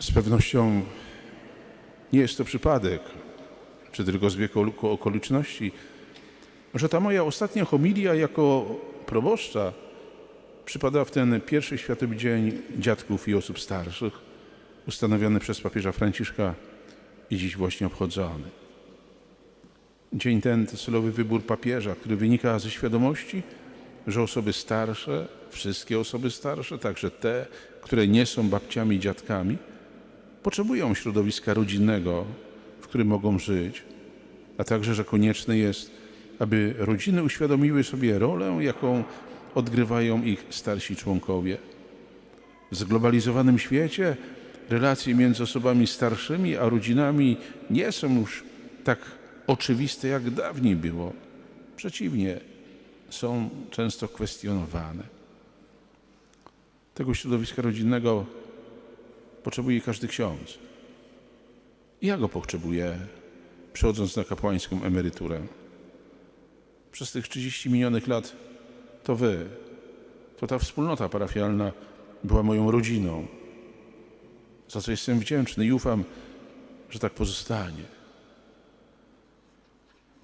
Z pewnością nie jest to przypadek, czy tylko zbieg oko- okoliczności, że ta moja ostatnia homilia jako proboszcza przypada w ten pierwszy Światowy Dzień Dziadków i Osób Starszych, ustanowiony przez papieża Franciszka i dziś właśnie obchodzony. Dzień ten to celowy wybór papieża, który wynika ze świadomości, że osoby starsze, wszystkie osoby starsze, także te, które nie są babciami i dziadkami, potrzebują środowiska rodzinnego, w którym mogą żyć, a także, że konieczne jest, aby rodziny uświadomiły sobie rolę, jaką odgrywają ich starsi członkowie. W zglobalizowanym świecie relacje między osobami starszymi a rodzinami nie są już tak oczywiste, jak dawniej było. Przeciwnie, są często kwestionowane. Tego środowiska rodzinnego potrzebuje każdy ksiądz. Ja go potrzebuję, przechodząc na kapłańską emeryturę. Przez tych 30 minionych lat to wy, to ta wspólnota parafialna była moją rodziną, za co jestem wdzięczny i ufam, że tak pozostanie.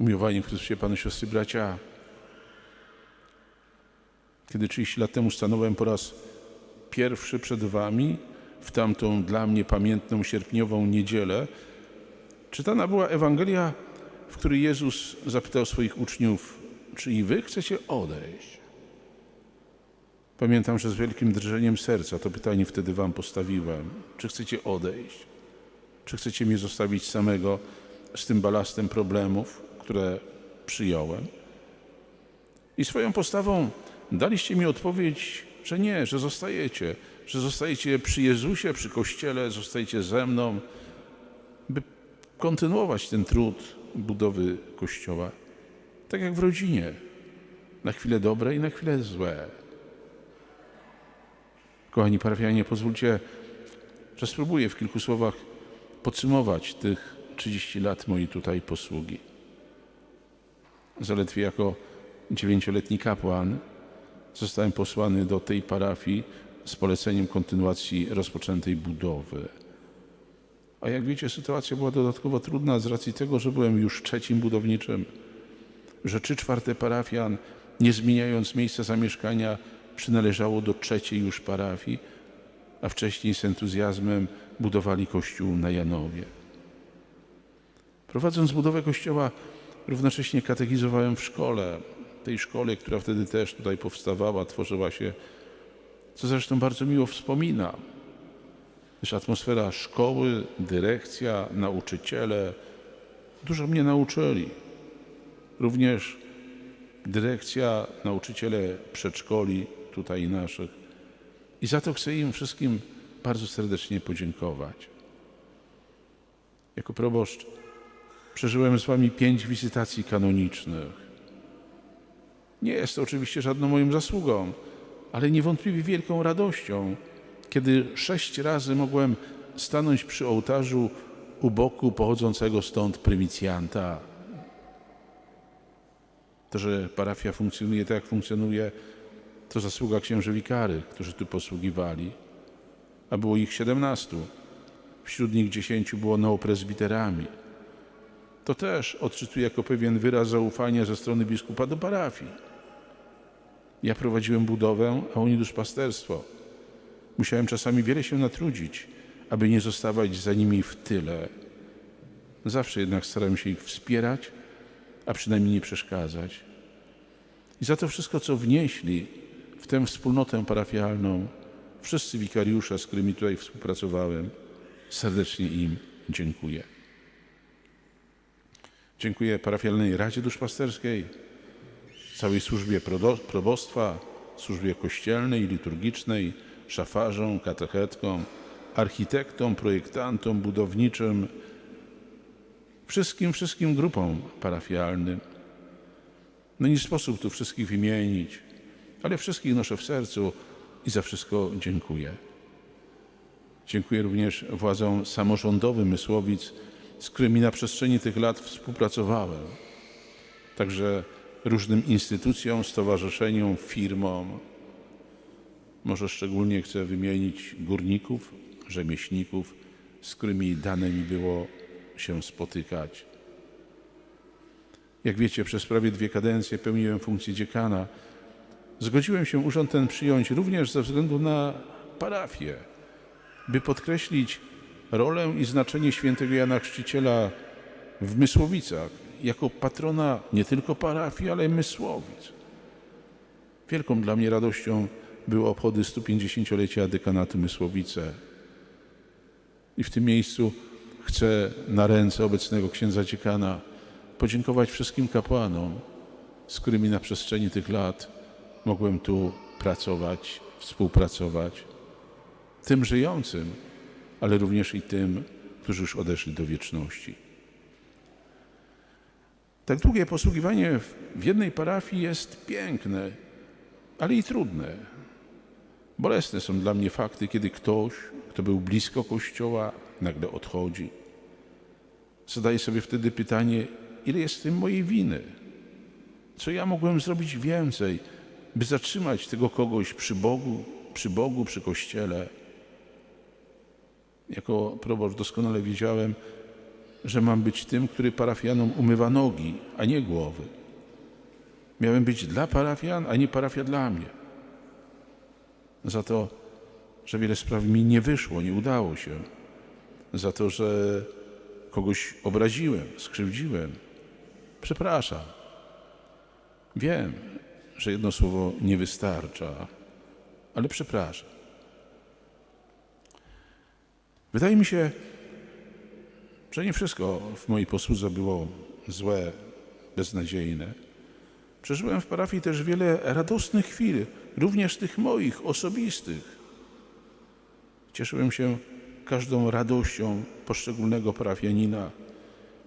Umiłowani w Chrystusie Panu siostry bracia, kiedy 30 lat temu stanąłem po raz pierwszy przed Wami, w tamtą dla mnie pamiętną sierpniową niedzielę, czytana była Ewangelia, w której Jezus zapytał swoich uczniów, czy i Wy chcecie odejść? Pamiętam, że z wielkim drżeniem serca to pytanie wtedy Wam postawiłem. Czy chcecie odejść? Czy chcecie mnie zostawić samego z tym balastem problemów, które przyjąłem? I swoją postawą daliście mi odpowiedź, że nie, że zostajecie, że zostajecie przy Jezusie, przy Kościele, zostajecie ze mną, by kontynuować ten trud budowy Kościoła. Tak jak w rodzinie, na chwile dobre i na chwile złe. Kochani parafianie, pozwólcie, że spróbuję w kilku słowach podsumować tych 30 lat mojej tutaj posługi. Zaledwie jako dziewięcioletni kapłan zostałem posłany do tej parafii z poleceniem kontynuacji rozpoczętej budowy. A jak wiecie, sytuacja była dodatkowo trudna z racji tego, że byłem już trzecim budowniczym, że trzy czwarte parafian, nie zmieniając miejsca zamieszkania, przynależało do trzeciej już parafii, a wcześniej z entuzjazmem budowali kościół na Janowie. Prowadząc budowę kościoła, równocześnie katechizowałem w szkole, tej szkole, która wtedy też tutaj powstawała, tworzyła się, co zresztą bardzo miło wspominam. Też atmosfera szkoły, dyrekcja, nauczyciele dużo mnie nauczyli. Również dyrekcja, nauczyciele przedszkoli tutaj naszych. I za to chcę im wszystkim bardzo serdecznie podziękować. Jako proboszcz przeżyłem z wami pięć wizytacji kanonicznych. Nie jest to oczywiście żadną moją zasługą, ale niewątpliwie wielką radością, kiedy sześć razy mogłem stanąć przy ołtarzu u boku pochodzącego stąd prymicjanta. To, że parafia funkcjonuje tak, jak funkcjonuje, to zasługa księży wikary, którzy tu posługiwali, a było ich siedemnastu. Wśród nich dziesięciu było neoprezbiterami. To też odczytuję jako pewien wyraz zaufania ze strony biskupa do parafii. Ja prowadziłem budowę, a oni duszpasterstwo. Musiałem czasami wiele się natrudzić, aby nie zostawać za nimi w tyle. Zawsze jednak starałem się ich wspierać, a przynajmniej nie przeszkadzać. I za to wszystko, co wnieśli w tę wspólnotę parafialną, wszyscy wikariusze, z którymi tutaj współpracowałem, serdecznie im dziękuję. Dziękuję parafialnej Radzie Duszpasterskiej, całej służbie probostwa, służbie kościelnej i liturgicznej, szafarzom, katechetkom, architektom, projektantom, budowniczym, wszystkim, wszystkim grupom parafialnym. No nie sposób tu wszystkich wymienić, ale wszystkich noszę w sercu i za wszystko dziękuję. Dziękuję również władzom samorządowym Mysłowic, z którymi na przestrzeni tych lat współpracowałem. Także różnym instytucjom, stowarzyszeniom, firmom. Może szczególnie chcę wymienić górników, rzemieślników, z którymi dane mi było się spotykać. Jak wiecie, przez prawie dwie kadencje pełniłem funkcję dziekana. Zgodziłem się urząd ten przyjąć również ze względu na parafię, by podkreślić rolę i znaczenie świętego Jana Chrzciciela w Mysłowicach jako patrona nie tylko parafii, ale Mysłowic. Wielką dla mnie radością były obchody 150-lecia dekanatu Mysłowice. I w tym miejscu chcę na ręce obecnego księdza dziekana podziękować wszystkim kapłanom, z którymi na przestrzeni tych lat mogłem tu pracować, współpracować. Tym żyjącym, ale również i tym, którzy już odeszli do wieczności. Tak długie posługiwanie w- jednej parafii jest piękne, ale i trudne. Bolesne są dla mnie fakty, kiedy ktoś, kto był blisko kościoła, nagle odchodzi. Zadaję sobie wtedy pytanie, ile jest w tym mojej winy? Co ja mogłem zrobić więcej, by zatrzymać tego kogoś przy Bogu, przy Bogu, przy Kościele? Jako proboszcz doskonale wiedziałem, że mam być tym, który parafianom umywa nogi, a nie głowy. Miałem być dla parafian, a nie parafia dla mnie. Za to, że wiele spraw mi nie wyszło, nie udało się. Za to, że kogoś obraziłem, skrzywdziłem. Przepraszam. Wiem, że jedno słowo nie wystarcza, ale przepraszam. Wydaje mi się, że nie wszystko w mojej posłudze było złe, beznadziejne. Przeżyłem w parafii też wiele radosnych chwil, również tych moich, osobistych. Cieszyłem się każdą radością poszczególnego parafianina.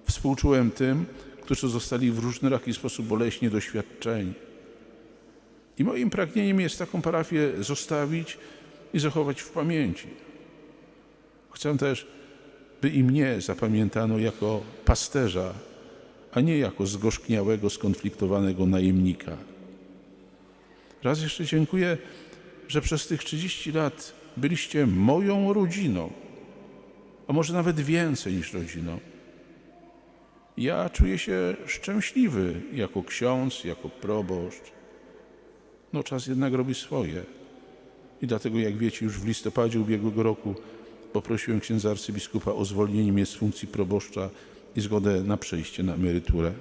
Współczułem tym, którzy zostali w różnoraki sposób boleśnie doświadczeni. I moim pragnieniem jest taką parafię zostawić i zachować w pamięci. Chcę też, by i mnie zapamiętano jako pasterza, a nie jako zgorzkniałego, skonfliktowanego najemnika. Raz jeszcze dziękuję, że przez tych 30 lat byliście moją rodziną, a może nawet więcej niż rodziną. Ja czuję się szczęśliwy jako ksiądz, jako proboszcz. No czas jednak robi swoje. I dlatego, jak wiecie, już w listopadzie ubiegłego roku poprosiłem księdza arcybiskupa o zwolnienie mnie z funkcji proboszcza i zgodę na przejście na emeryturę.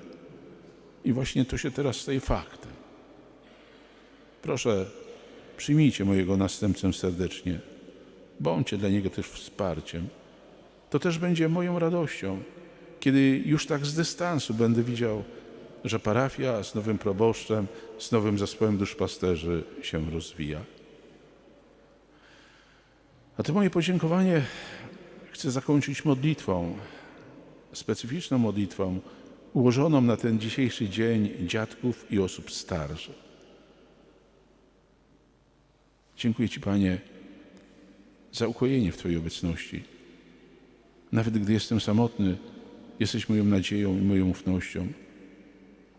I właśnie to się teraz staje faktem. Proszę, przyjmijcie mojego następcę serdecznie. Bądźcie dla niego też wsparciem. To też będzie moją radością, kiedy już tak z dystansu będę widział, że parafia z nowym proboszczem, z nowym zespołem duszpasterzy się rozwija. A to moje podziękowanie chcę zakończyć modlitwą, specyficzną modlitwą, ułożoną na ten dzisiejszy dzień dziadków i osób starszych. Dziękuję Ci, Panie, za ukojenie w Twojej obecności. Nawet gdy jestem samotny, jesteś moją nadzieją i moją ufnością.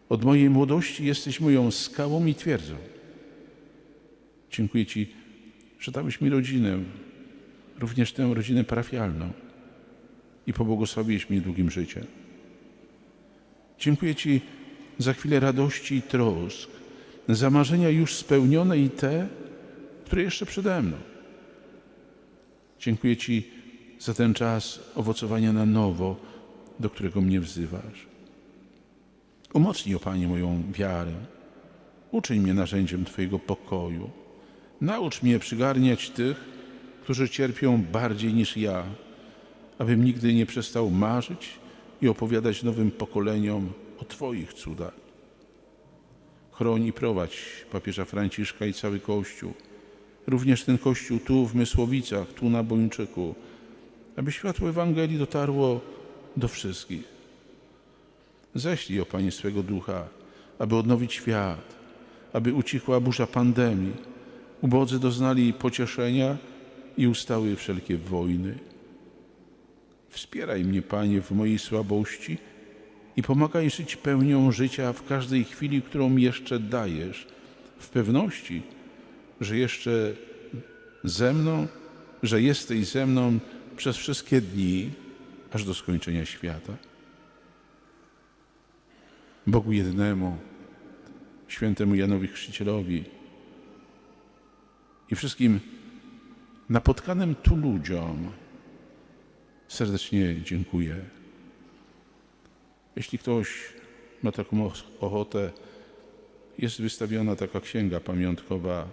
Od mojej młodości jesteś moją skałą i twierdzą. Dziękuję Ci, że dałeś mi rodzinę, również tę rodzinę parafialną i pobłogosławiłeś mnie długim życiem. Dziękuję Ci za chwilę radości i trosk, za marzenia już spełnione i te, które jeszcze przede mną. Dziękuję Ci za ten czas owocowania na nowo, do którego mnie wzywasz. Umocnij, o Panie, moją wiarę. Uczyń mnie narzędziem Twojego pokoju. Naucz mnie przygarniać tych, którzy cierpią bardziej niż ja, abym nigdy nie przestał marzyć i opowiadać nowym pokoleniom o Twoich cudach. Chroń i prowadź papieża Franciszka i cały Kościół, również ten Kościół tu w Mysłowicach, tu na Bończyku, aby światło Ewangelii dotarło do wszystkich. Ześlij, o Panie, swego ducha, aby odnowić świat, aby ucichła burza pandemii, ubodzy doznali pocieszenia i ustały wszelkie wojny. Wspieraj mnie, Panie, w mojej słabości i pomagaj żyć pełnią życia w każdej chwili, którą jeszcze dajesz, w pewności, że jeszcze ze mną, że jesteś ze mną przez wszystkie dni, aż do skończenia świata. Bogu jednemu, świętemu Janowi Chrzcicielowi i wszystkim napotkanym tu ludziom serdecznie dziękuję. Jeśli ktoś ma taką ochotę, jest wystawiona taka księga pamiątkowa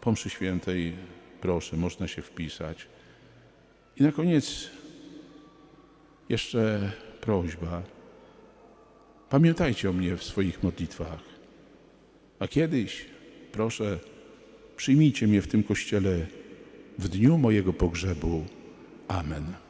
po mszy świętej. Proszę, można się wpisać. I na koniec jeszcze prośba. Pamiętajcie o mnie w swoich modlitwach. A kiedyś, proszę, przyjmijcie mnie w tym kościele w dniu mojego pogrzebu. Amen.